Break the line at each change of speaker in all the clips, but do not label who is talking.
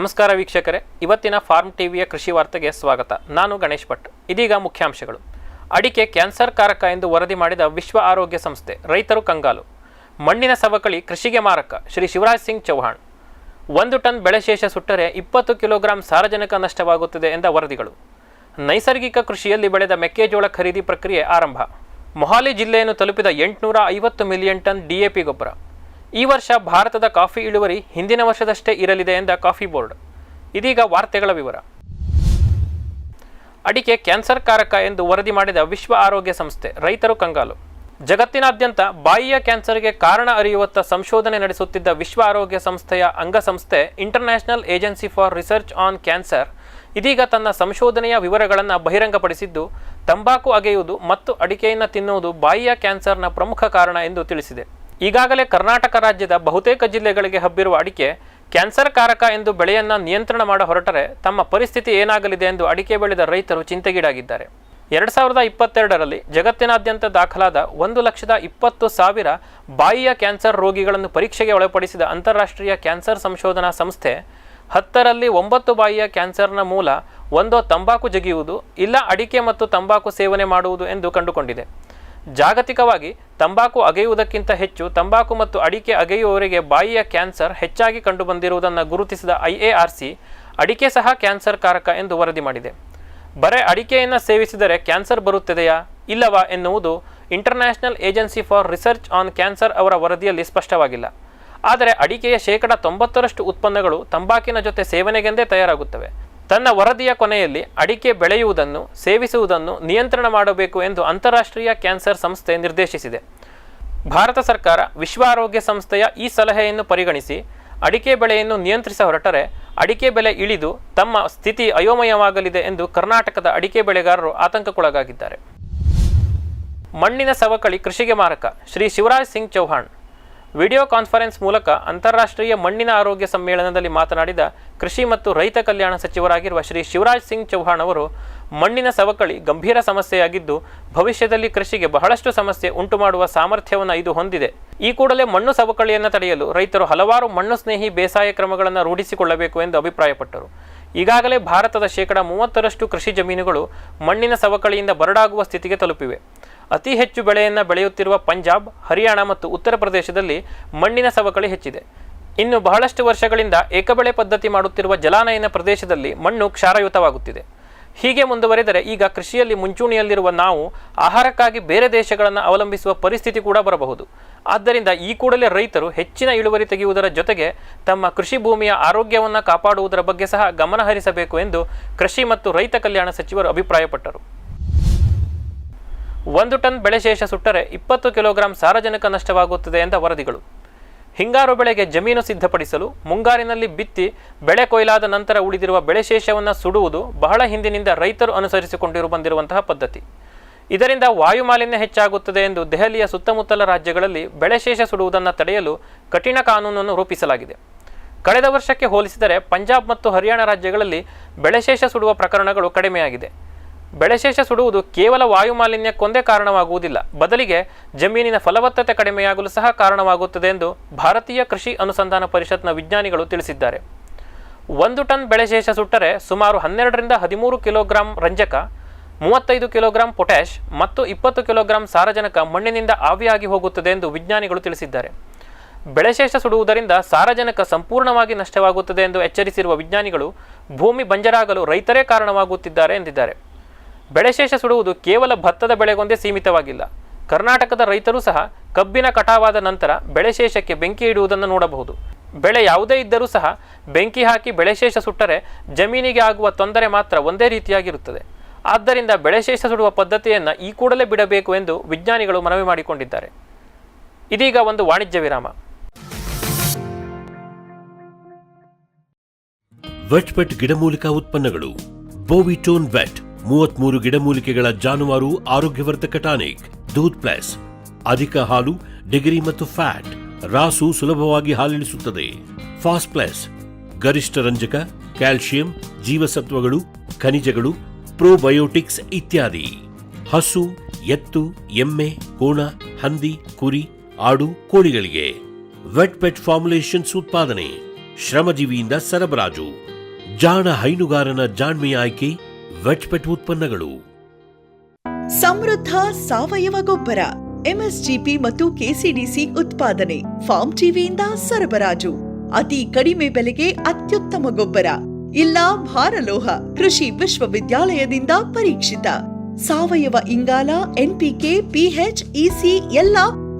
ನಮಸ್ಕಾರ ವೀಕ್ಷಕರೇ, ಇವತ್ತಿನ ಫಾರ್ಮ್ ಟಿವಿಯ ಕೃಷಿ ವಾರ್ತೆಗೆ ಸ್ವಾಗತ. ನಾನು ಗಣೇಶ್ ಭಟ್. ಇದೀಗ ಮುಖ್ಯಾಂಶಗಳು. ಅಡಿಕೆ ಕ್ಯಾನ್ಸರ್ ಕಾರಕ ಎಂದು ವರದಿ ಮಾಡಿದ ವಿಶ್ವ ಆರೋಗ್ಯ ಸಂಸ್ಥೆ, ರೈತರು ಕಂಗಾಲು. ಮಣ್ಣಿನ ಸವಕಳಿ ಕೃಷಿಗೆ ಮಾರಕ, ಶ್ರೀ ಶಿವರಾಜ್ ಸಿಂಗ್ ಚೌಹಾಣ್. ಒಂದು ಟನ್ ಬೆಳೆಶೇಷ ಸುಟ್ಟರೆ ಇಪ್ಪತ್ತು ಕಿಲೋಗ್ರಾಂ ಸಾರಜನಕ ನಷ್ಟವಾಗುತ್ತದೆ ಎಂದ ವರದಿಗಳು. ನೈಸರ್ಗಿಕ ಕೃಷಿಯಲ್ಲಿ ಬೆಳೆದ ಮೆಕ್ಕೆಜೋಳ ಖರೀದಿ ಪ್ರಕ್ರಿಯೆ ಆರಂಭ. ಮೊಹಾಲಿ ಜಿಲ್ಲೆಯನ್ನು ತಲುಪಿದ ಎಂಟುನೂರ ಐವತ್ತು ಮಿಲಿಯನ್ ಟನ್ ಡಿಎಪಿ ಗೊಬ್ಬರ. ಈ ವರ್ಷ ಭಾರತದ ಕಾಫಿ ಇಳುವರಿ ಹಿಂದಿನ ವರ್ಷದಷ್ಟೇ ಇರಲಿದೆ ಎಂದ ಕಾಫಿ ಬೋರ್ಡ್. ಇದೀಗ ವಾರ್ತೆಗಳ ವಿವರ. ಅಡಿಕೆ ಕ್ಯಾನ್ಸರ್ ಕಾರಕ ಎಂದು ವರದಿ ಮಾಡಿದ ವಿಶ್ವ ಆರೋಗ್ಯ ಸಂಸ್ಥೆ, ರೈತರು ಕಂಗಾಲು. ಜಗತ್ತಿನಾದ್ಯಂತ ಬಾಯಿಯ ಕ್ಯಾನ್ಸರ್ಗೆ ಕಾರಣ ಅರಿಯುವತ್ತ ಸಂಶೋಧನೆ ನಡೆಸುತ್ತಿದ್ದ ವಿಶ್ವ ಆರೋಗ್ಯ ಸಂಸ್ಥೆಯ ಅಂಗಸಂಸ್ಥೆ, international agency for research on cancer, ಇದೀಗ ತನ್ನ ಸಂಶೋಧನೆಯ ವಿವರಗಳನ್ನು ಬಹಿರಂಗಪಡಿಸಿದ್ದು, ತಂಬಾಕು ಅಗೆಯುವುದು ಮತ್ತು ಅಡಿಕೆಯನ್ನು ತಿನ್ನುವುದು ಬಾಯಿಯ ಕ್ಯಾನ್ಸರ್ನ ಪ್ರಮುಖ ಕಾರಣ ಎಂದು ತಿಳಿಸಿದೆ. ಈಗಾಗಲೇ ಕರ್ನಾಟಕ ರಾಜ್ಯದ ಬಹುತೇಕ ಜಿಲ್ಲೆಗಳಿಗೆ ಹಬ್ಬಿರುವ ಅಡಿಕೆ ಕ್ಯಾನ್ಸರ್ ಕಾರಕ ಎಂದು ಬೆಳೆಯನ್ನು ನಿಯಂತ್ರಣ ಮಾಡ ಹೊರಟರೆ ತಮ್ಮ ಪರಿಸ್ಥಿತಿ ಏನಾಗಲಿದೆ ಎಂದು ಅಡಿಕೆ ಬೆಳೆದ ರೈತರು ಚಿಂತೆಗೀಡಾಗಿದ್ದಾರೆ. ಎರಡು ಸಾವಿರದ ಇಪ್ಪತ್ತೆರಡರಲ್ಲಿ ಜಗತ್ತಿನಾದ್ಯಂತ ದಾಖಲಾದ ಒಂದು ಲಕ್ಷದ ಇಪ್ಪತ್ತು ಸಾವಿರ ಬಾಯಿಯ ಕ್ಯಾನ್ಸರ್ ರೋಗಿಗಳನ್ನು ಪರೀಕ್ಷೆಗೆ ಒಳಪಡಿಸಿದ ಅಂತಾರಾಷ್ಟ್ರೀಯ ಕ್ಯಾನ್ಸರ್ ಸಂಶೋಧನಾ ಸಂಸ್ಥೆ ಹತ್ತರಲ್ಲಿ ಒಂಬತ್ತು ಬಾಯಿಯ ಕ್ಯಾನ್ಸರ್ನ ಮೂಲ ಒಂದೋ ತಂಬಾಕು ಜಗಿಯುವುದು, ಇಲ್ಲ ಅಡಿಕೆ ಮತ್ತು ತಂಬಾಕು ಸೇವನೆ ಮಾಡುವುದು ಎಂದು ಕಂಡುಕೊಂಡಿದೆ. ಜಾಗತಿಕವಾಗಿ ತಂಬಾಕು ಅಗೆಯುವುದಕ್ಕಿಂತ ಹೆಚ್ಚು ತಂಬಾಕು ಮತ್ತು ಅಡಿಕೆ ಅಗೆಯುವವರಿಗೆ ಬಾಯಿಯ ಕ್ಯಾನ್ಸರ್ ಹೆಚ್ಚಾಗಿ ಕಂಡುಬಂದಿರುವುದನ್ನು ಗುರುತಿಸಿದ ಐಎಆರ್ಸಿ ಅಡಿಕೆ ಸಹ ಕ್ಯಾನ್ಸರ್ ಕಾರಕ ಎಂದು ವರದಿ ಮಾಡಿದೆ. ಬರೇ ಅಡಿಕೆಯನ್ನು ಸೇವಿಸಿದರೆ ಕ್ಯಾನ್ಸರ್ ಬರುತ್ತದೆಯಾ? ಇಲ್ಲವಾ? ಎನ್ನುವುದು international agency for research on cancer ಅವರ ವರದಿಯಲ್ಲಿ ಸ್ಪಷ್ಟವಾಗಿಲ್ಲ. ಆದರೆ ಅಡಿಕೆಯ ಶೇಕಡ ತೊಂಬತ್ತರಷ್ಟು ಉತ್ಪನ್ನಗಳು ತಂಬಾಕಿನ ಜೊತೆ ಸೇವನೆಗೆಂದೇ ತಯಾರಾಗುತ್ತವೆ. ತನ್ನ ವರದಿಯ ಕೊನೆಯಲ್ಲಿ ಅಡಿಕೆ ಬೆಳೆಯುವುದನ್ನು, ಸೇವಿಸುವುದನ್ನು ನಿಯಂತ್ರಣ ಮಾಡಬೇಕು ಎಂದು ಅಂತಾರಾಷ್ಟ್ರೀಯ ಕ್ಯಾನ್ಸರ್ ಸಂಸ್ಥೆ ನಿರ್ದೇಶಿಸಿದೆ. ಭಾರತ ಸರ್ಕಾರ ವಿಶ್ವ ಆರೋಗ್ಯ ಸಂಸ್ಥೆಯ ಈ ಸಲಹೆಯನ್ನು ಪರಿಗಣಿಸಿ ಅಡಿಕೆ ಬೆಳೆಯನ್ನು ನಿಯಂತ್ರಿಸ ಹೊರಟರೆ ಅಡಿಕೆ ಬೆಲೆ ಇಳಿದು ತಮ್ಮ ಸ್ಥಿತಿ ಅಯೋಮಯವಾಗಲಿದೆ ಎಂದು ಕರ್ನಾಟಕದ ಅಡಿಕೆ ಬೆಳೆಗಾರರು ಆತಂಕಕ್ಕೊಳಗಾಗಿದ್ದಾರೆ. ಮಣ್ಣಿನ ಸವಕಳಿ ಕೃಷಿಗೆ ಮಾರಕ. ಶ್ರೀ ಶಿವರಾಜ್ ಸಿಂಗ್ ಚೌಹಾಣ್ ವಿಡಿಯೋ ಕಾನ್ಫರೆನ್ಸ್ ಮೂಲಕ ಅಂತಾರಾಷ್ಟ್ರೀಯ ಮಣ್ಣಿನ ಆರೋಗ್ಯ ಸಮ್ಮೇಳನದಲ್ಲಿ ಮಾತನಾಡಿದ ಕೃಷಿ ಮತ್ತು ರೈತ ಕಲ್ಯಾಣ ಸಚಿವರಾಗಿರುವ ಶ್ರೀ ಶಿವರಾಜ್ ಸಿಂಗ್ ಚೌಹಾಣ್ ಅವರು, ಮಣ್ಣಿನ ಸವಕಳಿ ಗಂಭೀರ ಸಮಸ್ಯೆಯಾಗಿದ್ದು, ಭವಿಷ್ಯದಲ್ಲಿ ಕೃಷಿಗೆ ಬಹಳಷ್ಟು ಸಮಸ್ಯೆ ಉಂಟು ಮಾಡುವ ಸಾಮರ್ಥ್ಯವನ್ನು ಇದು ಹೊಂದಿದೆ. ಈ ಕೂಡಲೇ ಮಣ್ಣು ಸವಕಳಿಯನ್ನು ತಡೆಯಲು ರೈತರು ಹಲವಾರು ಮಣ್ಣು ಸ್ನೇಹಿ ಬೇಸಾಯ ಕ್ರಮಗಳನ್ನು ರೂಢಿಸಿಕೊಳ್ಳಬೇಕು ಎಂದು ಅಭಿಪ್ರಾಯಪಟ್ಟರು. ಈಗಾಗಲೇ ಭಾರತದ ಶೇಕಡ ಮೂವತ್ತರಷ್ಟು ಕೃಷಿ ಜಮೀನುಗಳು ಮಣ್ಣಿನ ಸವಕಳಿಯಿಂದ ಬರಡಾಗುವ ಸ್ಥಿತಿಗೆ ತಲುಪಿವೆ. ಅತಿ ಹೆಚ್ಚು ಬೆಳೆಯನ್ನು ಬೆಳೆಯುತ್ತಿರುವ ಪಂಜಾಬ್, ಹರಿಯಾಣ ಮತ್ತು ಉತ್ತರ ಪ್ರದೇಶದಲ್ಲಿ ಮಣ್ಣಿನ ಸವಕಳಿ ಹೆಚ್ಚಿದೆ. ಇನ್ನು ಬಹಳಷ್ಟು ವರ್ಷಗಳಿಂದ ಏಕಬೆಳೆ ಪದ್ಧತಿ ಮಾಡುತ್ತಿರುವ ಜಲಾನಯನ ಪ್ರದೇಶದಲ್ಲಿ ಮಣ್ಣು ಕ್ಷಾರಯುತವಾಗುತ್ತಿದೆ. ಹೀಗೆ ಮುಂದುವರೆದರೆ ಈಗ ಕೃಷಿಯಲ್ಲಿ ಮುಂಚೂಣಿಯಲ್ಲಿರುವ ನಾವು ಆಹಾರಕ್ಕಾಗಿ ಬೇರೆ ದೇಶಗಳನ್ನು ಅವಲಂಬಿಸುವ ಪರಿಸ್ಥಿತಿ ಕೂಡ ಬರಬಹುದು. ಆದ್ದರಿಂದ ಈ ಕೂಡಲೇ ರೈತರು ಹೆಚ್ಚಿನ ಇಳುವರಿ ತೆಗೆಯುವುದರ ಜೊತೆಗೆ ತಮ್ಮ ಕೃಷಿ ಭೂಮಿಯ ಆರೋಗ್ಯವನ್ನು ಕಾಪಾಡುವುದರ ಬಗ್ಗೆ ಸಹ ಗಮನಹರಿಸಬೇಕು ಎಂದು ಕೃಷಿ ಮತ್ತು ರೈತ ಕಲ್ಯಾಣ ಸಚಿವರು ಅಭಿಪ್ರಾಯಪಟ್ಟರು. ಒಂದು ಟನ್ ಬೆಳೆ ಶೇಷ ಸುಟ್ಟರೆ ಇಪ್ಪತ್ತು ಕಿಲೋಗ್ರಾಂ ಸಾರಜನಕ ನಷ್ಟವಾಗುತ್ತದೆ ಎಂದ ವರದಿಗಳು. ಹಿಂಗಾರು ಬೆಳೆಗೆ ಜಮೀನು ಸಿದ್ಧಪಡಿಸಲು ಮುಂಗಾರಿನಲ್ಲಿ ಬಿತ್ತಿ ಬೆಳೆ ಕೊಯ್ಲಾದ ನಂತರ ಉಳಿದಿರುವ ಬೆಳೆ ಶೇಷವನ್ನು ಸುಡುವುದು ಬಹಳ ಹಿಂದಿನಿಂದ ರೈತರು ಅನುಸರಿಸಿಕೊಂಡಿರು ಬಂದಿರುವಂತಹ ಪದ್ಧತಿ. ಇದರಿಂದ ವಾಯುಮಾಲಿನ್ಯ ಹೆಚ್ಚಾಗುತ್ತದೆ ಎಂದು ದೆಹಲಿಯ ಸುತ್ತಮುತ್ತಲ ರಾಜ್ಯಗಳಲ್ಲಿ ಬೆಳೆ ಶೇಷ ಸುಡುವುದನ್ನು ತಡೆಯಲು ಕಠಿಣ ಕಾನೂನನ್ನು ರೂಪಿಸಲಾಗಿದೆ. ಕಳೆದ ವರ್ಷಕ್ಕೆ ಹೋಲಿಸಿದರೆ ಪಂಜಾಬ್ ಮತ್ತು ಹರಿಯಾಣ ರಾಜ್ಯಗಳಲ್ಲಿ ಬೆಳೆಶೇಷ ಸುಡುವ ಪ್ರಕರಣಗಳು ಕಡಿಮೆಯಾಗಿದೆ. ಬೆಳೆಶೇಷ ಸುಡುವುದು ಕೇವಲ ವಾಯು ಮಾಲಿನ್ಯಕ್ಕೊಂದೇ ಕಾರಣವಾಗುವುದಿಲ್ಲ. ಬದಲಿಗೆ ಜಮೀನಿನ ಫಲವತ್ತತೆ ಕಡಿಮೆಯಾಗಲು ಸಹ ಕಾರಣವಾಗುತ್ತದೆ ಎಂದು ಭಾರತೀಯ ಕೃಷಿ ಅನುಸಂಧಾನ ಪರಿಷತ್ನ ವಿಜ್ಞಾನಿಗಳು ತಿಳಿಸಿದ್ದಾರೆ. ಒಂದು ಟನ್ ಬೆಳೆಶೇಷ ಸುಟ್ಟರೆ ಸುಮಾರು ಹನ್ನೆರಡರಿಂದ ಹದಿಮೂರು ಕಿಲೋಗ್ರಾಂ ರಂಜಕ, ಮೂವತ್ತೈದು ಕಿಲೋಗ್ರಾಂ ಪೊಟ್ಯಾಷ್ ಮತ್ತು ಇಪ್ಪತ್ತು ಕಿಲೋಗ್ರಾಂ ಸಾರಜನಕ ಮಣ್ಣಿನಿಂದ ಆವಿಯಾಗಿ ಹೋಗುತ್ತದೆ ಎಂದು ವಿಜ್ಞಾನಿಗಳು ತಿಳಿಸಿದ್ದಾರೆ. ಬೆಳೆಶೇಷ ಸುಡುವುದರಿಂದ ಸಾರಜನಕ ಸಂಪೂರ್ಣವಾಗಿ ನಷ್ಟವಾಗುತ್ತದೆ ಎಂದು ಎಚ್ಚರಿಸಿರುವ ವಿಜ್ಞಾನಿಗಳು ಭೂಮಿ ಬಂಜರಾಗಲು ರೈತರೇ ಕಾರಣವಾಗುತ್ತಿದ್ದಾರೆ ಎಂದಿದ್ದಾರೆ. ಬೆಳೆಶೇಷ ಸುಡುವುದು ಕೇವಲ ಭತ್ತದ ಬೆಳೆಗೊಂದೇ ಸೀಮಿತವಾಗಿಲ್ಲ. ಕರ್ನಾಟಕದ ರೈತರು ಸಹ ಕಬ್ಬಿನ ಕಟಾವಾದ ನಂತರ ಬೆಳೆಶೇಷಕ್ಕೆ ಬೆಂಕಿ ಇಡುವುದನ್ನು ನೋಡಬಹುದು. ಬೆಳೆ ಯಾವುದೇ ಇದ್ದರೂ ಸಹ ಬೆಂಕಿ ಹಾಕಿ ಬೆಳೆಶೇಷ ಸುಟ್ಟರೆ ಜಮೀನಿಗೆ ಆಗುವ ತೊಂದರೆ ಮಾತ್ರ ಒಂದೇ ರೀತಿಯಾಗಿರುತ್ತದೆ. ಆದ್ದರಿಂದ ಬೆಳೆಶೇಷ ಸುಡುವ ಪದ್ಧತಿಯನ್ನು ಈ ಕೂಡಲೇ ಬಿಡಬೇಕು ಎಂದು ವಿಜ್ಞಾನಿಗಳು ಮನವಿ ಮಾಡಿಕೊಂಡಿದ್ದಾರೆ. ಇದೀಗ ಒಂದು ವಾಣಿಜ್ಯ ವಿರಾಮ.
ವೆಟ್ ವೆಟ್ ಗಿಡಮೂಲಿಕಾ ಉತ್ಪನ್ನಗಳು ಬೋವಿಟೋನ್ ವೆಟ್ ಮೂವತ್ಮೂರು ಗಿಡಮೂಲಿಕೆಗಳ ಜಾನುವಾರು ಆರೋಗ್ಯವರ್ಧಕ ಟಾನಿಕ್ ದೂದ್ ಪ್ಲಸ್. ಅಧಿಕ ಹಾಲು, ಡಿಗ್ರಿ ಮತ್ತು ಫ್ಯಾಟ್. ರಾಸು ಸುಲಭವಾಗಿ ಹಾಲಿಳಿಸುತ್ತದೆ. Fast plus. ಗರಿಷ್ಠ ರಂಜಕ ಕ್ಯಾಲ್ಸಿಯಂ ಜೀವಸತ್ವಗಳು, ಖನಿಜಗಳು, ಪ್ರೋಬಯೋಟಿಕ್ಸ್ ಇತ್ಯಾದಿ. ಹಸು, ಎತ್ತು, ಎಮ್ಮೆ, ಕೋಣ, ಹಂದಿ, ಕುರಿ, ಆಡು, ಕೋಳಿಗಳಿಗೆ. ವೆಟ್ ಪೆಟ್ ಫಾರ್ಮುಲೇಷನ್ಸ್ ಉತ್ಪಾದನೆ. ಶ್ರಮಜೀವಿಯಿಂದ ಸರಬರಾಜು. ಜಾಣ ಹೈನುಗಾರನ ಜಾಣ್ಮೆಯ ಆಯ್ಕೆ ವೆಟ್ಪೆಟ್ ಉತ್ಪನ್ನಗಳು.
ಸಮೃದ್ಧ ಸಾವಯವ ಗೊಬ್ಬರ ಎಂಎಸ್ಜಿಪಿ ಮತ್ತು ಕೆಸಿಡಿಸಿ ಉತ್ಪಾದನೆ, ಫಾರ್ಮ್ ಟಿವಿಯಿಂದ ಸರಬರಾಜು. ಅತಿ ಕಡಿಮೆ ಬೆಲೆಗೆ ಅತ್ಯುತ್ತಮ ಗೊಬ್ಬರ, ಇಲ್ಲ ಭಾರಲೋಹ, ಕೃಷಿ ವಿಶ್ವವಿದ್ಯಾಲಯದಿಂದ ಪರೀಕ್ಷಿತ. ಸಾವಯವ ಇಂಗಾಲ ಎನ್ಪಿಕೆ ಪಿಹೆಚ್ ಇಸಿ ಎಲ್ಲ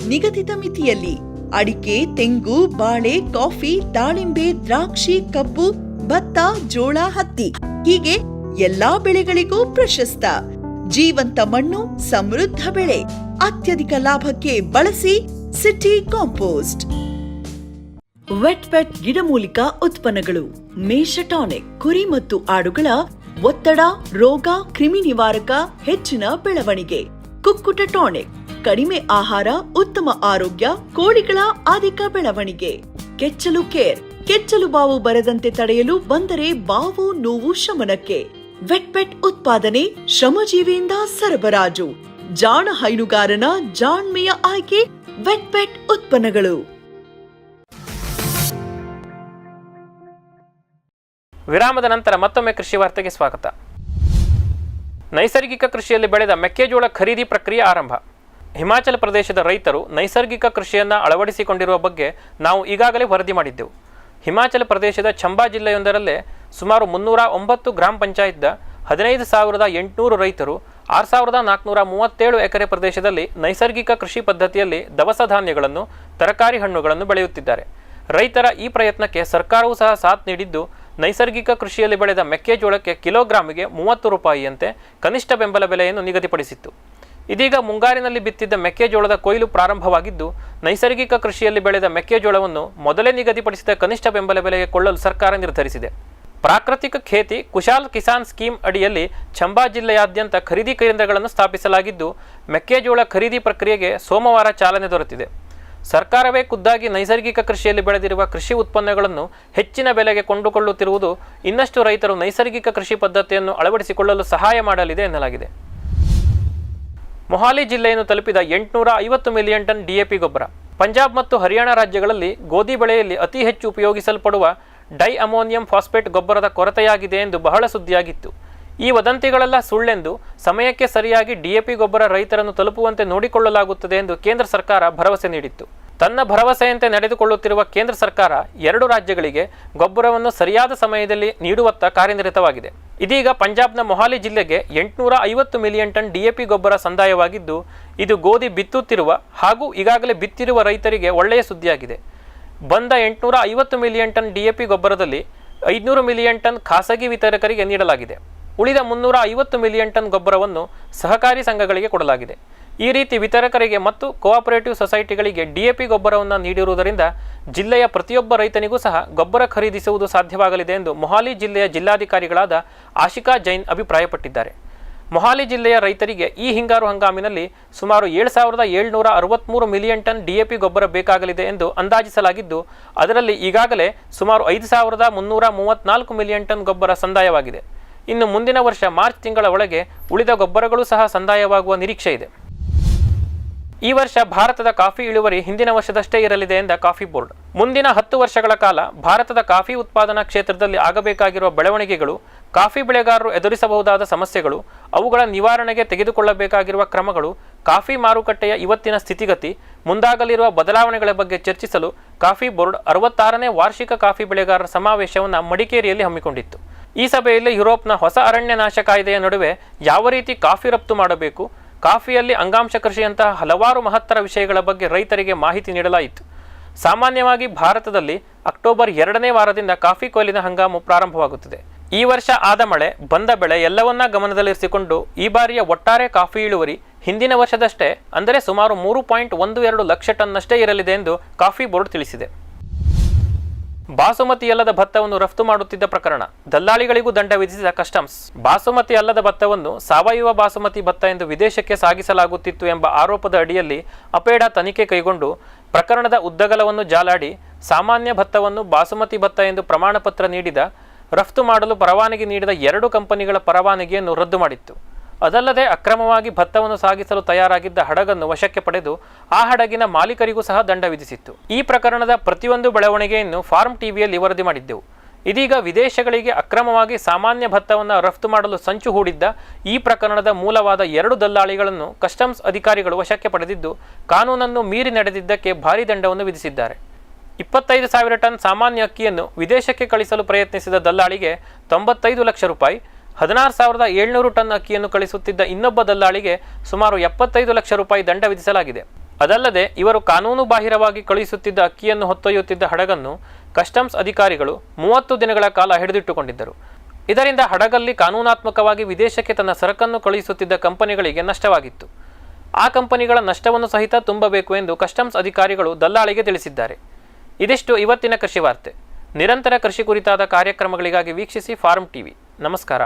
ನಿಗದಿತ ಮಿತಿಯಲ್ಲಿ. ಅಡಿಕೆ, ತೆಂಗು, ಬಾಳೆ, ಕಾಫಿ, ದಾಳಿಂಬೆ, ದ್ರಾಕ್ಷಿ, ಕಬ್ಬು, ಭತ್ತ, ಜೋಳ, ಹತ್ತಿ. ಹೀಗೆ ಎಲ್ಲಾ ಬೆಳೆಗಳಿಗೂ ಪ್ರಶಸ್ತ. ಜೀವಂತ ಮಣ್ಣು, ಸಮೃದ್ಧ ಬೆಳೆ. ಅತ್ಯಧಿಕ ಲಾಭಕ್ಕೆ ಬಳಸಿ ಸಿಟಿ ಕಾಂಪೋಸ್ಟ್. ವೆಟ್ ವೆಟ್ ಗಿಡಮೂಲಿಕಾ ಉತ್ಪನ್ನಗಳು. ಮೇಷ ಟಾನಿಕ್, ಕುರಿ ಮತ್ತು ಆಡುಗಳ ಒತ್ತಡ, ರೋಗ, ಕ್ರಿಮಿ ನಿವಾರಕ ಹೆಚ್ಚಿನ ಬೆಳವಣಿಗೆ. ಕುಕ್ಕುಟ ಟಾನಿಕ್, ಕಡಿಮೆ ಆಹಾರ, ಉತ್ತಮ ಆರೋಗ್ಯ, ಕೋಳಿಗಳ ಅಧಿಕ ಬೆಳವಣಿಗೆ. ಕೆಚ್ಚಲು ಕೇರ್, ಕೆಚ್ಚಲು ಬಾವು ಬರದಂತೆ ತಡೆಯಲು ಬಂದರೆ ಬಾವು, ನೋವು, ಶಮನಕ್ಕೆ. ವೆಟ್ ಪೆಟ್ ಉತ್ಪಾದನೆ ಶ್ರಮಜೀವಿಯಿಂದ ಸರಬರಾಜು. ಜಾಣ ಹೈನುಗಾರನ ಜಾಣ್ಮೆಯ ಆಯ್ಕೆ ವೆಟ್ ಪೆಟ್ ಉತ್ಪನ್ನಗಳು.
ವಿರಾಮದ ನಂತರ ಮತ್ತೊಮ್ಮೆ ಕೃಷಿ ವಾರ್ತೆಗೆ ಸ್ವಾಗತ. ನೈಸರ್ಗಿಕ ಕೃಷಿಯಲ್ಲಿ ಬೆಳೆದ ಮೆಕ್ಕೆಜೋಳ ಖರೀದಿ ಪ್ರಕ್ರಿಯೆ ಆರಂಭ. ಹಿಮಾಚಲ ಪ್ರದೇಶದ ರೈತರು ನೈಸರ್ಗಿಕ ಕೃಷಿಯನ್ನು ಅಳವಡಿಸಿಕೊಂಡಿರುವ ಬಗ್ಗೆ ನಾವು ಈಗಾಗಲೇ ವರದಿ ಮಾಡಿದ್ದೆವು. ಹಿಮಾಚಲ ಪ್ರದೇಶದ ಚಂಬಾ ಜಿಲ್ಲೆಯೊಂದರಲ್ಲೇ ಸುಮಾರು ಮುನ್ನೂರ ಒಂಬತ್ತು ಗ್ರಾಮ ಪಂಚಾಯತ್ದ ಹದಿನೈದು ಸಾವಿರದ ಎಂಟುನೂರು ರೈತರು, ಆರು ಸಾವಿರದ ನಾಲ್ಕುನೂರ ಮೂವತ್ತೇಳು ಎಕರೆ ಪ್ರದೇಶದಲ್ಲಿ ನೈಸರ್ಗಿಕ ಕೃಷಿ ಪದ್ಧತಿಯಲ್ಲಿ ದವಸ ಧಾನ್ಯಗಳನ್ನು, ತರಕಾರಿ ಹಣ್ಣುಗಳನ್ನು ಬೆಳೆಯುತ್ತಿದ್ದಾರೆ. ರೈತರ ಈ ಪ್ರಯತ್ನಕ್ಕೆ ಸರ್ಕಾರವೂ ಸಹ ಸಾಥ್ ನೀಡಿದ್ದು, ನೈಸರ್ಗಿಕ ಕೃಷಿಯಲ್ಲಿ ಬೆಳೆದ ಮೆಕ್ಕೆಜೋಳಕ್ಕೆ ಕಿಲೋಗ್ರಾಮಿಗೆ ಮೂವತ್ತು ರೂಪಾಯಿಯಂತೆ ಕನಿಷ್ಠ ಬೆಂಬಲ ಬೆಲೆಯನ್ನು ನಿಗದಿಪಡಿಸಿತ್ತು. ಇದೀಗ ಮುಂಗಾರಿನಲ್ಲಿ ಬಿತ್ತಿದ್ದ ಮೆಕ್ಕೆಜೋಳದ ಕೊಯ್ಲು ಪ್ರಾರಂಭವಾಗಿದ್ದು, ನೈಸರ್ಗಿಕ ಕೃಷಿಯಲ್ಲಿ ಬೆಳೆದ ಮೆಕ್ಕೆಜೋಳವನ್ನು ಮೊದಲೇ ನಿಗದಿಪಡಿಸಿದ ಕನಿಷ್ಠ ಬೆಂಬಲ ಬೆಲೆಗೆ ಕೊಳ್ಳಲು ಸರ್ಕಾರ ನಿರ್ಧರಿಸಿದೆ. ಪ್ರಾಕೃತಿಕ ಖೇತಿ ಕುಶಾಲ್ ಕಿಸಾನ್ ಸ್ಕೀಮ್ ಅಡಿಯಲ್ಲಿ ಚಂಬಾ ಜಿಲ್ಲೆಯಾದ್ಯಂತ ಖರೀದಿ ಕೇಂದ್ರಗಳನ್ನು ಸ್ಥಾಪಿಸಲಾಗಿದ್ದು, ಮೆಕ್ಕೆಜೋಳ ಖರೀದಿ ಪ್ರಕ್ರಿಯೆಗೆ ಸೋಮವಾರ ಚಾಲನೆ ದೊರೆತಿದೆ. ಸರ್ಕಾರವೇ ಖುದ್ದಾಗಿ ನೈಸರ್ಗಿಕ ಕೃಷಿಯಲ್ಲಿ ಬೆಳೆದಿರುವ ಕೃಷಿ ಉತ್ಪನ್ನಗಳನ್ನು ಹೆಚ್ಚಿನ ಬೆಲೆಗೆ ಕೊಂಡುಕೊಳ್ಳುತ್ತಿರುವುದು ಇನ್ನಷ್ಟು ರೈತರು ನೈಸರ್ಗಿಕ ಕೃಷಿ ಪದ್ಧತಿಯನ್ನು ಅಳವಡಿಸಿಕೊಳ್ಳಲು ಸಹಾಯ ಮಾಡಲಿದೆ ಎನ್ನಲಾಗಿದೆ. ಮೊಹಾಲಿ ಜಿಲ್ಲೆಯನ್ನು ತಲುಪಿದ ಎಂಟುನೂರ ಐವತ್ತು ಮಿಲಿಯನ್ ಟನ್ ಡಿಎಪಿ ಗೊಬ್ಬರ. ಪಂಜಾಬ್ ಮತ್ತು ಹರಿಯಾಣ ರಾಜ್ಯಗಳಲ್ಲಿ ಗೋಧಿ ಬೆಳೆಯಲ್ಲಿ ಅತಿ ಹೆಚ್ಚು ಉಪಯೋಗಿಸಲ್ಪಡುವ ಡೈ ಅಮೋನಿಯಂ ಫಾಸ್ಫೇಟ್ ಗೊಬ್ಬರದ ಕೊರತೆಯಾಗಿದೆ ಎಂದು ಬಹಳ ಸುದ್ದಿಯಾಗಿತ್ತು. ಈ ವದಂತಿಗಳೆಲ್ಲ ಸುಳ್ಳೆಂದು ಸಮಯಕ್ಕೆ ಸರಿಯಾಗಿ ಡಿಎಪಿ ಗೊಬ್ಬರ ರೈತರನ್ನು ತಲುಪುವಂತೆ ನೋಡಿಕೊಳ್ಳಲಾಗುತ್ತದೆ ಎಂದು ಕೇಂದ್ರ ಸರ್ಕಾರ ಭರವಸೆ ನೀಡಿತ್ತು. ತನ್ನ ಭರವಸೆಯಂತೆ ನಡೆದುಕೊಳ್ಳುತ್ತಿರುವ ಕೇಂದ್ರ ಸರ್ಕಾರ ಎರಡು ರಾಜ್ಯಗಳಿಗೆ ಗೊಬ್ಬರವನ್ನು ಸರಿಯಾದ ಸಮಯದಲ್ಲಿ ನೀಡುವತ್ತ ಕಾರ್ಯನಿರತವಾಗಿದೆ. ಇದೀಗ ಪಂಜಾಬ್ನ ಮೊಹಾಲಿ ಜಿಲ್ಲೆಗೆ ಎಂಟುನೂರ ಐವತ್ತು ಮಿಲಿಯನ್ ಟನ್ ಡಿಎಪಿ ಗೊಬ್ಬರ ಸಂದಾಯವಾಗಿದ್ದು, ಇದು ಗೋಧಿ ಬಿತ್ತುತ್ತಿರುವ ಹಾಗೂ ಈಗಾಗಲೇ ಬಿತ್ತಿರುವ ರೈತರಿಗೆ ಒಳ್ಳೆಯ ಸುದ್ದಿಯಾಗಿದೆ. ಬಂದ ಎಂಟುನೂರ ಐವತ್ತು ಮಿಲಿಯನ್ ಟನ್ ಡಿಎಪಿ ಗೊಬ್ಬರದಲ್ಲಿ ಐದುನೂರು ಮಿಲಿಯನ್ ಟನ್ ಖಾಸಗಿ ವಿತರಕರಿಗೆ ನೀಡಲಾಗಿದೆ. ಉಳಿದ ಮುನ್ನೂರ ಐವತ್ತು ಮಿಲಿಯನ್ ಟನ್ ಗೊಬ್ಬರವನ್ನು ಸಹಕಾರಿ ಸಂಘಗಳಿಗೆ ಕೊಡಲಾಗಿದೆ. ಈ ರೀತಿ ವಿತರಕರಿಗೆ ಮತ್ತು ಕೋಆಪರೇಟಿವ್ ಸೊಸೈಟಿಗಳಿಗೆ ಡಿಎಪಿ ಗೊಬ್ಬರವನ್ನು ನೀಡಿರುವುದರಿಂದ ಜಿಲ್ಲೆಯ ಪ್ರತಿಯೊಬ್ಬ ರೈತನಿಗೂ ಸಹ ಗೊಬ್ಬರ ಖರೀದಿಸುವುದು ಸಾಧ್ಯವಾಗಲಿದೆ ಎಂದು ಮೊಹಾಲಿ ಜಿಲ್ಲೆಯ ಜಿಲ್ಲಾಧಿಕಾರಿಗಳಾದ ಆಶಿಕಾ ಜೈನ್ ಅಭಿಪ್ರಾಯಪಟ್ಟಿದ್ದಾರೆ. ಮೊಹಾಲಿ ಜಿಲ್ಲೆಯ ರೈತರಿಗೆ ಈ ಹಿಂಗಾರು ಹಂಗಾಮಿನಲ್ಲಿ ಸುಮಾರು ಏಳು ಸಾವಿರದ ಏಳ್ನೂರ ಅರವತ್ತ್ಮೂರು ಮಿಲಿಯನ್ ಟನ್ ಡಿಎಪಿ ಗೊಬ್ಬರ ಬೇಕಾಗಲಿದೆ ಎಂದು ಅಂದಾಜಿಸಲಾಗಿದ್ದು, ಅದರಲ್ಲಿ ಈಗಾಗಲೇ ಸುಮಾರು ಐದು ಸಾವಿರದ ಮುನ್ನೂರ ಮೂವತ್ತ್ನಾಲ್ಕು ಮಿಲಿಯನ್ ಟನ್ ಗೊಬ್ಬರ ಸಂದಾಯವಾಗಿದೆ. ಇನ್ನು ಮುಂದಿನ ವರ್ಷ ಮಾರ್ಚ್ ತಿಂಗಳ ಒಳಗೆ ಉಳಿದ ಗೊಬ್ಬರಗಳು ಸಹ ಸಂದಾಯವಾಗುವ ನಿರೀಕ್ಷೆ ಇದೆ. ಈ ವರ್ಷ ಭಾರತದ ಕಾಫಿ ಇಳುವರಿ ಹಿಂದಿನ ವರ್ಷದಷ್ಟೇ ಇರಲಿದೆ ಎಂದ ಕಾಫಿ ಬೋರ್ಡ್. ಮುಂದಿನ ಹತ್ತು ವರ್ಷಗಳ ಕಾಲ ಭಾರತದ ಕಾಫಿ ಉತ್ಪಾದನಾ ಕ್ಷೇತ್ರದಲ್ಲಿ ಆಗಬೇಕಾಗಿರುವ ಬೆಳವಣಿಗೆಗಳು, ಕಾಫಿ ಬೆಳೆಗಾರರು ಎದುರಿಸಬಹುದಾದ ಸಮಸ್ಯೆಗಳು, ಅವುಗಳ ನಿವಾರಣೆಗೆ ತೆಗೆದುಕೊಳ್ಳಬೇಕಾಗಿರುವ ಕ್ರಮಗಳು, ಕಾಫಿ ಮಾರುಕಟ್ಟೆಯ ಇವತ್ತಿನ ಸ್ಥಿತಿಗತಿ, ಮುಂದಾಗಲಿರುವ ಬದಲಾವಣೆಗಳ ಬಗ್ಗೆ ಚರ್ಚಿಸಲು ಕಾಫಿ ಬೋರ್ಡ್ ಅರವತ್ತಾರನೇ ವಾರ್ಷಿಕ ಕಾಫಿ ಬೆಳೆಗಾರರ ಸಮಾವೇಶವನ್ನು ಮಡಿಕೇರಿಯಲ್ಲಿ ಹಮ್ಮಿಕೊಂಡಿತ್ತು. ಈ ಸಭೆಯಲ್ಲಿ ಯುರೋಪ್ನ ಹೊಸ ಅರಣ್ಯ ನಾಶ ಕಾಯ್ದೆಯ ನಡುವೆ ಯಾವ ರೀತಿ ಕಾಫಿ ರಫ್ತು ಮಾಡಬೇಕು ಕಾಫಿಯಲ್ಲಿ ಅಂಗಾಂಶ ಕೃಷಿಯಂತಹ ಹಲವಾರು ಮಹತ್ತರ ವಿಷಯಗಳ ಬಗ್ಗೆ ರೈತರಿಗೆ ಮಾಹಿತಿ ನೀಡಲಾಯಿತು. ಸಾಮಾನ್ಯವಾಗಿ ಭಾರತದಲ್ಲಿ ಅಕ್ಟೋಬರ್ ಎರಡನೇ ವಾರದಿಂದ ಕಾಫಿ ಕೊಯ್ಲಿನ ಹಂಗಾಮು ಪ್ರಾರಂಭವಾಗುತ್ತದೆ. ಈ ವರ್ಷ ಆದ ಮಳೆ, ಬಂದ ಬೆಳೆ ಎಲ್ಲವನ್ನ ಗಮನದಲ್ಲಿರಿಸಿಕೊಂಡು ಈ ಬಾರಿಯ ಒಟ್ಟಾರೆ ಕಾಫಿ ಇಳುವರಿ ಹಿಂದಿನ ವರ್ಷದಷ್ಟೇ, ಅಂದರೆ ಸುಮಾರು ಮೂರು ಪಾಯಿಂಟ್ ಒಂದು ಎರಡು ಲಕ್ಷ ಟನ್ನಷ್ಟೇ ಇರಲಿದೆ ಎಂದು ಕಾಫಿ ಬೋರ್ಡ್ ತಿಳಿಸಿದೆ. ಬಾಸುಮತಿ ಅಲ್ಲದ ಭತ್ತವನ್ನು ರಫ್ತು ಮಾಡುತ್ತಿದ್ದ ಪ್ರಕರಣ. ದಲ್ಲಾಳಿಗಳಿಗೂ ದಂಡ ವಿಧಿಸಿದ ಕಸ್ಟಮ್ಸ್. ಬಾಸುಮತಿ ಅಲ್ಲದ ಭತ್ತವನ್ನು ಸಾವಯವ ಬಾಸುಮತಿ ಭತ್ತ ಎಂದು ವಿದೇಶಕ್ಕೆ ಸಾಗಿಸಲಾಗುತ್ತಿತ್ತು ಎಂಬ ಆರೋಪದ ಅಡಿಯಲ್ಲಿ ಅಪೇಡ ತನಿಖೆ ಕೈಗೊಂಡು ಪ್ರಕರಣದ ಉದ್ದಗಲವನ್ನು ಜಾಲಾಡಿ ಸಾಮಾನ್ಯ ಭತ್ತವನ್ನು ಬಾಸುಮತಿ ಭತ್ತ ಎಂದು ಪ್ರಮಾಣಪತ್ರ ನೀಡಿದ, ರಫ್ತು ಮಾಡಲು ಪರವಾನಗಿ ನೀಡಿದ ಎರಡು ಕಂಪನಿಗಳ ಪರವಾನಗಿಯನ್ನು ರದ್ದು ಮಾಡಿತ್ತು. ಅದಲ್ಲದೆ ಅಕ್ರಮವಾಗಿ ಭತ್ತವನ್ನು ಸಾಗಿಸಲು ತಯಾರಾಗಿದ್ದ ಹಡಗನ್ನು ವಶಕ್ಕೆ ಪಡೆದು ಆ ಹಡಗಿನ ಮಾಲೀಕರಿಗೂ ಸಹ ದಂಡ ವಿಧಿಸಿತ್ತು. ಈ ಪ್ರಕರಣದ ಪ್ರತಿಯೊಂದು ಬೆಳವಣಿಗೆಯನ್ನು ಫಾರ್ಮ್ ಟಿವಿಯಲ್ಲಿ ವರದಿ ಮಾಡಿದ್ದೆವು. ಇದೀಗ ವಿದೇಶಗಳಿಗೆ ಅಕ್ರಮವಾಗಿ ಸಾಮಾನ್ಯ ಭತ್ತವನ್ನು ರಫ್ತು ಮಾಡಲು ಸಂಚು ಹೂಡಿದ್ದ ಈ ಪ್ರಕರಣದ ಮೂಲವಾದ ಎರಡು ದಲ್ಲಾಳಿಗಳನ್ನು ಕಸ್ಟಮ್ಸ್ ಅಧಿಕಾರಿಗಳು ವಶಕ್ಕೆ ಪಡೆದಿದ್ದು, ಕಾನೂನನ್ನು ಮೀರಿ ನಡೆದಿದ್ದಕ್ಕೆ ಭಾರೀ ದಂಡವನ್ನು ವಿಧಿಸಿದ್ದಾರೆ. ಇಪ್ಪತ್ತೈದು ಸಾವಿರ ಟನ್ ಸಾಮಾನ್ಯ ಅಕ್ಕಿಯನ್ನು ವಿದೇಶಕ್ಕೆ ಕಳಿಸಲು ಪ್ರಯತ್ನಿಸಿದ ದಲ್ಲಾಳಿಗೆ ತೊಂಬತ್ತೈದು ಲಕ್ಷ ರೂಪಾಯಿ ಹದಿನಾರು ಸಾವಿರದ ಏಳ್ನೂರು ಟನ್ ಅಕ್ಕಿಯನ್ನು ಕಳಿಸುತ್ತಿದ್ದ ಇನ್ನೊಬ್ಬ ದಲ್ಲಾಳಿಗೆ ಸುಮಾರು ಎಪ್ಪತ್ತೈದು ಲಕ್ಷ ರೂಪಾಯಿ ದಂಡ ವಿಧಿಸಲಾಗಿದೆ. ಅದಲ್ಲದೆ ಇವರು ಕಾನೂನು ಬಾಹಿರವಾಗಿ ಕಳುಹಿಸುತ್ತಿದ್ದ ಅಕ್ಕಿಯನ್ನು ಹೊತ್ತೊಯ್ಯುತ್ತಿದ್ದ ಹಡಗನ್ನು ಕಸ್ಟಮ್ಸ್ ಅಧಿಕಾರಿಗಳು ಮೂವತ್ತು ದಿನಗಳ ಕಾಲ ಹಿಡಿದಿಟ್ಟುಕೊಂಡಿದ್ದರು. ಇದರಿಂದ ಹಡಗಲ್ಲಿ ಕಾನೂನಾತ್ಮಕವಾಗಿ ವಿದೇಶಕ್ಕೆ ತನ್ನ ಸರಕನ್ನು ಕಳುಹಿಸುತ್ತಿದ್ದ ಕಂಪನಿಗಳಿಗೆ ನಷ್ಟವಾಗಿತ್ತು. ಆ ಕಂಪನಿಗಳ ನಷ್ಟವನ್ನು ಸಹಿತ ತುಂಬಬೇಕು ಎಂದು ಕಸ್ಟಮ್ಸ್ ಅಧಿಕಾರಿಗಳು ದಲ್ಲಾಳಿಗೆ ತಿಳಿಸಿದ್ದಾರೆ. ಇದಿಷ್ಟು ಇವತ್ತಿನ ಕೃಷಿ ವಾರ್ತೆ. ನಿರಂತರ ಕೃಷಿ ಕುರಿತಾದ ಕಾರ್ಯಕ್ರಮಗಳಿಗಾಗಿ ವೀಕ್ಷಿಸಿ ಫಾರ್ಮ್ ಟಿವಿ. ನಮಸ್ಕಾರ.